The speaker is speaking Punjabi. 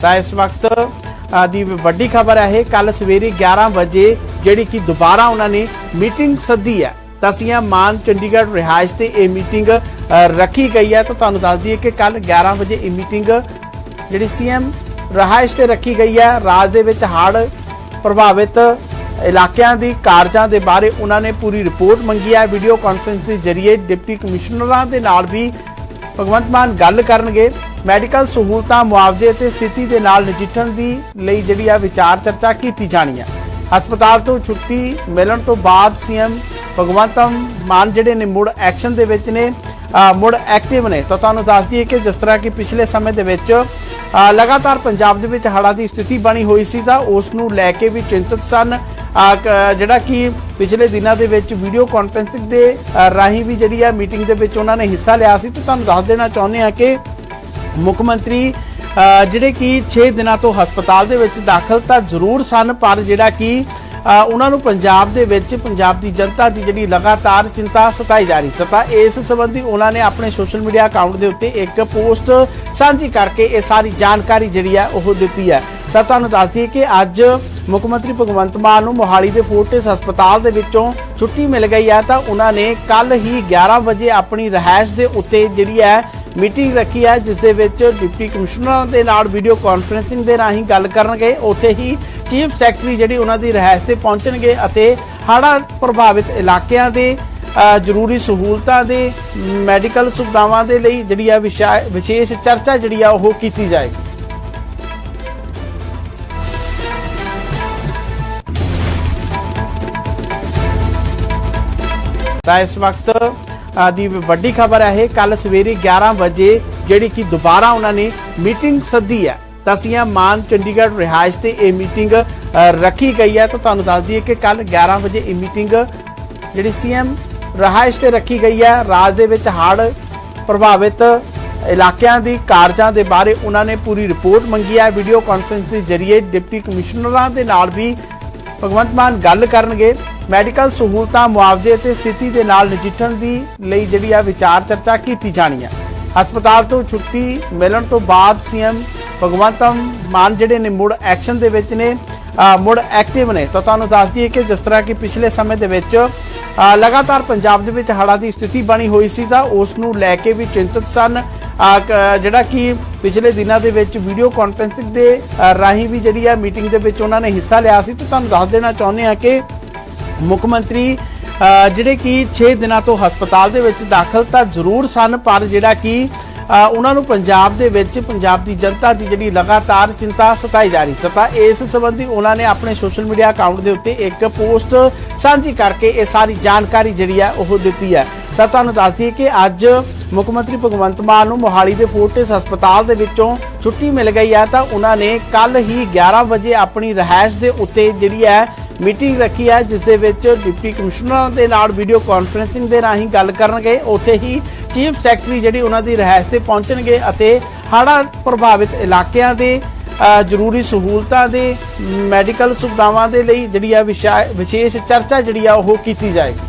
ਤਾਂ ਇਸ ਵਕਤ ਦੀ ਵੱਡੀ ਖਬਰ ਹੈ ਕੱਲ ਸਵੇਰੇ 11 ਵਜੇ ਜਿਹੜੀ ਕਿ ਦੁਬਾਰਾ ਉਹਨਾਂ ਨੇ ਮੀਟਿੰਗ ਸੱਦੀ ਹੈ ਤਸੀਆਂ ਮਾਨ ਚੰਡੀਗੜ੍ਹ ਰਿਹਾਇਸ਼ ਤੇ ਇਹ ਮੀਟਿੰਗ ਅ, ਰੱਖੀ ਗਈ ਹੈ। ਤਾਂ ਤੁਹਾਨੂੰ ਦੱਸ ਦਈਏ ਕਿ ਕੱਲ 11 ਵਜੇ ਇਹ ਮੀਟਿੰਗ ਜਿਹੜੀ ਸੀਐਮ ਰਿਹਾਇਸ਼ ਤੇ ਰੱਖੀ ਗਈ ਹੈ। ਰਾਜ ਦੇ ਵਿੱਚ ਹੜ੍ਹ ਪ੍ਰਭਾਵਿਤ ਇਲਾਕਿਆਂ ਦੀ ਕਾਰਜਾਂ ਦੇ ਬਾਰੇ ਉਹਨਾਂ ਨੇ ਪੂਰੀ ਰਿਪੋਰਟ ਮੰਗੀ ਹੈ। ਵੀਡੀਓ ਕਾਨਫਰੰਸ ਦੇ ਜ਼ਰੀਏ ਡਿਪਟੀ ਕਮਿਸ਼ਨਰਾਂ ਦੇ ਨਾਲ ਵੀ ਭਗਵੰਤ ਮਾਨ ਗੱਲ ਕਰਨਗੇ ਮੈਡੀਕਲ ਸਹੂਲਤਾਂ, ਮੁਆਵਜ਼ੇ ਤੇ ਸਥਿਤੀ ਦੇ ਨਾਲ ਨਜਿੱਠਣ ਦੀ ਲਈ ਜਿਹੜੀ ਆ ਵਿਚਾਰ ਚਰਚਾ ਕੀਤੀ ਜਾਣੀ ਹੈ ਹਸਪਤਾਲ ਤੋਂ ਛੁੱਟੀ ਮਿਲਣ ਤੋਂ ਬਾਅਦ ਸੀਐਮ ਭਗਵੰਤ ਮਾਨ ਜਿਹੜੇ ਨੇ ਮੁੜ ਐਕਸ਼ਨ ਦੇ ਵਿੱਚ ਨੇ ਮੁੜ ਐਕਟਿਵ ਨੇ। ਤਾਂ ਤੁਹਾਨੂੰ ਦੱਸ ਦਈਏ ਕਿ ਜਿਸ ਤਰ੍ਹਾਂ ਕਿ ਪਿਛਲੇ ਸਮੇਂ ਦੇ ਵਿੱਚ ਲਗਾਤਾਰ ਪੰਜਾਬ ਦੇ ਵਿੱਚ ਹੜ੍ਹਾਂ ਦੀ ਸਥਿਤੀ ਬਣੀ ਹੋਈ ਸੀ ਤਾਂ ਉਸ ਨੂੰ ਲੈ ਕੇ ਵੀ ਚਿੰਤਤ ਸਨ। ਜਿਹੜਾ ਕਿ ਪਿਛਲੇ ਦਿਨਾਂ ਦੇ ਵਿੱਚ ਵੀਡੀਓ ਕਾਨਫਰੰਸਿੰਗ ਦੇ ਰਾਹੀਂ ਵੀ ਜਿਹੜੀ ਹੈ ਮੀਟਿੰਗ ਦੇ ਵਿੱਚ ਉਹਨਾਂ ਨੇ ਹਿੱਸਾ ਲਿਆ ਸੀ। ਤਾਂ ਤੁਹਾਨੂੰ ਦੱਸ ਦੇਣਾ ਚਾਹੁੰਦੇ ਆ ਕਿ ਮੁੱਖ ਮੰਤਰੀ ਜਿਹੜੇ ਕਿ 6 ਦਿਨਾਂ ਤੋਂ ਹਸਪਤਾਲ ਦੇ ਵਿੱਚ ਦਾਖਲ ਤਾਂ ਜ਼ਰੂਰ ਸਨ, ਪਰ ਜਿਹੜਾ ਕਿ ਉਹਨਾਂ ਨੂੰ ਪੰਜਾਬ ਦੇ ਵਿੱਚ ਪੰਜਾਬ ਦੀ ਜਨਤਾ ਦੀ ਜਿਹੜੀ ਲਗਾਤਾਰ ਚਿੰਤਾ ਸਤਾਈ ਜਾ ਰਹੀ ਸੀ। ਤਾਂ ਇਸ ਸੰਬੰਧੀ ਉਹਨਾਂ ਨੇ ਆਪਣੇ ਸੋਸ਼ਲ ਮੀਡੀਆ ਅਕਾਊਂਟ ਦੇ ਉੱਤੇ ਇੱਕ ਪੋਸਟ ਸਾਂਝੀ ਕਰਕੇ ਇਹ ਸਾਰੀ ਜਾਣਕਾਰੀ ਜਿਹੜੀ ਹੈ ਉਹ ਦਿੱਤੀ ਹੈ। ਤਾਂ ਤੁਹਾਨੂੰ ਦੱਸ ਦਈਏ ਕਿ ਅੱਜ ਮੁੱਖ ਮੰਤਰੀ ਭਗਵੰਤ ਮਾਨ ਨੂੰ ਮੋਹਾਲੀ ਦੇ ਫੋਰਟਿਸ ਹਸਪਤਾਲ ਦੇ ਵਿੱਚੋਂ ਛੁੱਟੀ ਮਿਲ ਗਈ ਹੈ ਤਾਂ ਉਹਨਾਂ ਨੇ ਕੱਲ ਹੀ 11 ਵਜੇ ਆਪਣੀ ਰਹਿائش ਦੇ ਉੱਤੇ ਜਿਹੜੀ ਹੈ ਮੀਟਿੰਗ ਰੱਖੀ ਹੈ, ਜਿਸ ਦੇ ਵਿੱਚ ਡਿਪਟੀ ਕਮਿਸ਼ਨਰਾਂ ਦੇ ਨਾਲ ਵੀਡੀਓ ਕਾਨਫਰੈਂਸਿੰਗ ਦੇ ਰਾਹੀਂ ਗੱਲ ਕਰਨਗੇ। ਉੱਥੇ ਹੀ ਚੀਫ ਸੈਕਟਰੀ ਜਿਹੜੀ ਉਹਨਾਂ ਦੀ ਰਹਿائش ਤੇ ਪਹੁੰਚਣਗੇ ਅਤੇ ਹੜ੍ਹਾਂ ਪ੍ਰਭਾਵਿਤ ਇਲਾਕਿਆਂ ਦੇ ਜ਼ਰੂਰੀ ਸਹੂਲਤਾਂ ਦੇ, ਮੈਡੀਕਲ ਸੁਵਿਧਾਵਾਂ ਦੇ ਲਈ ਜਿਹੜੀ ਆ ਵਿਸ਼ੇਸ਼ ਚਰਚਾ ਜਿਹੜੀ ਆ ਉਹ ਕੀਤੀ ਜਾਏਗੀ। ਤਾਂ ਇਸ ਵਕਤ ਦੀ ਵੱਡੀ ਖਬਰ ਹੈ ਇਹ ਕੱਲ ਸਵੇਰੇ 11 ਵਜੇ ਜਿਹੜੀ ਕਿ ਦੁਬਾਰਾ ਉਹਨਾਂ ਨੇ ਮੀਟਿੰਗ ਸੱਦੀ ਹੈ ਤਸੀਆਂ ਮਾਨ ਚੰਡੀਗੜ੍ਹ ਰਿਹਾਇਸ਼ ਤੇ ਇਹ ਮੀਟਿੰਗ ਰੱਖੀ ਗਈ ਹੈ। ਤਾਂ ਤੁਹਾਨੂੰ ਦੱਸ ਦਈਏ ਕਿ ਕੱਲ 11 ਵਜੇ ਇਹ ਮੀਟਿੰਗ ਜਿਹੜੀ ਸੀਐਮ ਰਿਹਾਇਸ਼ ਤੇ ਰੱਖੀ ਗਈ ਹੈ। ਰਾਜ ਦੇ ਵਿੱਚ ਹੜ੍ਹ ਪ੍ਰਭਾਵਿਤ ਇਲਾਕਿਆਂ ਦੀ ਕਾਰਜਾਂ ਦੇ ਬਾਰੇ ਉਹਨਾਂ ਨੇ ਪੂਰੀ ਰਿਪੋਰਟ ਮੰਗੀ ਹੈ। ਵੀਡੀਓ ਕਾਨਫਰੰਸ ਦੇ ਜ਼ਰੀਏ ਡਿਪਟੀ ਕਮਿਸ਼ਨਰਾਂ ਦੇ ਨਾਲ ਵੀ ਭਗਵੰਤ ਮਾਨ ਗੱਲ ਕਰਨਗੇ। ਮੈਡੀਕਲ ਸਹੂਲਤਾਂ, ਮੁਆਵਜ਼ੇ ਤੇ ਸਥਿਤੀ ਦੇ ਨਾਲ ਨਜਿੱਠਣ ਦੀ ਲਈ ਜਿਹੜੀ ਆ ਵਿਚਾਰ ਚਰਚਾ ਕੀਤੀ ਜਾਣੀ ਹੈ ਹਸਪਤਾਲ ਤੋਂ ਛੁੱਟੀ ਮਿਲਣ ਤੋਂ ਬਾਅਦ ਸੀਐਮ ਭਗਵੰਤ ਮਾਨ ਜਿਹੜੇ ਨੇ ਮੁੜ ਐਕਸ਼ਨ ਦੇ ਵਿੱਚ ਨੇ ਮੁੜ ਐਕਟਿਵ ਨੇ। ਤਾਂ ਤੁਹਾਨੂੰ ਦੱਸ ਦਈਏ ਕਿ ਜਿਸ ਤਰ੍ਹਾਂ ਕਿ ਪਿਛਲੇ ਸਮੇਂ ਦੇ ਵਿੱਚ ਲਗਾਤਾਰ ਪੰਜਾਬ ਦੇ ਵਿੱਚ ਹੜ੍ਹਾਂ ਦੀ ਸਥਿਤੀ ਬਣੀ ਹੋਈ ਸੀ ਤਾਂ ਉਸ ਨੂੰ ਲੈ ਕੇ ਵੀ ਚਿੰਤਤ ਸਨ। ਜਿਹੜਾ ਕਿ ਪਿਛਲੇ ਦਿਨਾਂ ਦੇ ਵਿੱਚ ਵੀਡੀਓ ਕਾਨਫਰੰਸਿੰਗ ਦੇ ਰਾਹੀਂ ਵੀ ਜਿਹੜੀ ਆ ਮੀਟਿੰਗ ਦੇ ਵਿੱਚ ਉਹਨਾਂ ਨੇ ਹਿੱਸਾ ਲਿਆ ਸੀ। ਤਾਂ ਤੁਹਾਨੂੰ ਦੱਸ ਦੇਣਾ ਚਾਹੁੰਦੇ ਆ ਕਿ ਮੁੱਖ ਮੰਤਰੀ ਜਿਹੜੇ ਕਿ 6 ਦਿਨਾਂ ਤੋਂ ਹਸਪਤਾਲ ਦੇ ਵਿੱਚ ਦਾਖਲ ਤਾਂ ਜ਼ਰੂਰ ਸਨ, ਪਰ ਜਿਹੜਾ ਕਿ ਉਹਨਾਂ ਨੂੰ ਪੰਜਾਬ ਦੇ ਵਿੱਚ ਪੰਜਾਬ ਦੀ ਜਨਤਾ ਦੀ ਜਿਹੜੀ ਲਗਾਤਾਰ ਚਿੰਤਾ ਸਤਾਈ ਜਾ ਰਹੀ ਸਤਾ ਇਸ ਸੰਬੰਧੀ ਉਹਨਾਂ ਨੇ ਆਪਣੇ ਸੋਸ਼ਲ ਮੀਡੀਆ ਅਕਾਊਂਟ ਦੇ ਉੱਤੇ ਇੱਕ ਪੋਸਟ ਸਾਂਝੀ ਕਰਕੇ ਇਹ ਸਾਰੀ ਜਾਣਕਾਰੀ ਜਿਹੜੀ ਹੈ ਉਹ ਦਿੱਤੀ ਹੈ। ਤਾਂ ਤੁਹਾਨੂੰ ਦੱਸ ਦਈਏ ਕਿ ਅੱਜ ਮੁੱਖ ਮੰਤਰੀ ਭਗਵੰਤ ਮਾਨ ਨੂੰ ਮੋਹਾਲੀ ਦੇ ਫੋਰਟਿਸ ਹਸਪਤਾਲ ਦੇ ਵਿੱਚੋਂ ਛੁੱਟੀ ਮਿਲ ਗਈ ਹੈ। ਤਾਂ ਉਹਨਾਂ ਨੇ ਕੱਲ ਹੀ 11 ਵਜੇ ਆਪਣੀ ਰਹਿائش ਦੇ ਉੱਤੇ ਜਿਹੜੀ ਹੈ ਮੀਟਿੰਗ ਰੱਖੀ ਹੈ, ਜਿਸ ਦੇ ਵਿੱਚ ਡਿਪਟੀ ਕਮਿਸ਼ਨਰਾਂ ਦੇ ਨਾਲ ਵੀਡੀਓ ਕਾਨਫਰੈਂਸਿੰਗ ਦੇ ਰਾਹੀਂ ਗੱਲ ਕਰਨਗੇ। ਉੱਥੇ ਹੀ ਚੀਫ ਸੈਕਟਰੀ ਜਿਹੜੀ ਉਹਨਾਂ ਦੀ ਰਹਿائش ਤੇ ਪਹੁੰਚਣਗੇ ਅਤੇ ਹੜ੍ਹਾਂ ਪ੍ਰਭਾਵਿਤ ਇਲਾਕਿਆਂ ਦੇ ਜ਼ਰੂਰੀ ਸਹੂਲਤਾਂ ਦੇ, ਮੈਡੀਕਲ ਸੁਵਿਧਾਵਾਂ ਦੇ ਲਈ ਜਿਹੜੀ ਆ ਵਿਸ਼ੇਸ਼ ਚਰਚਾ ਜਿਹੜੀ ਆ ਉਹ ਕੀਤੀ ਜਾਏਗੀ।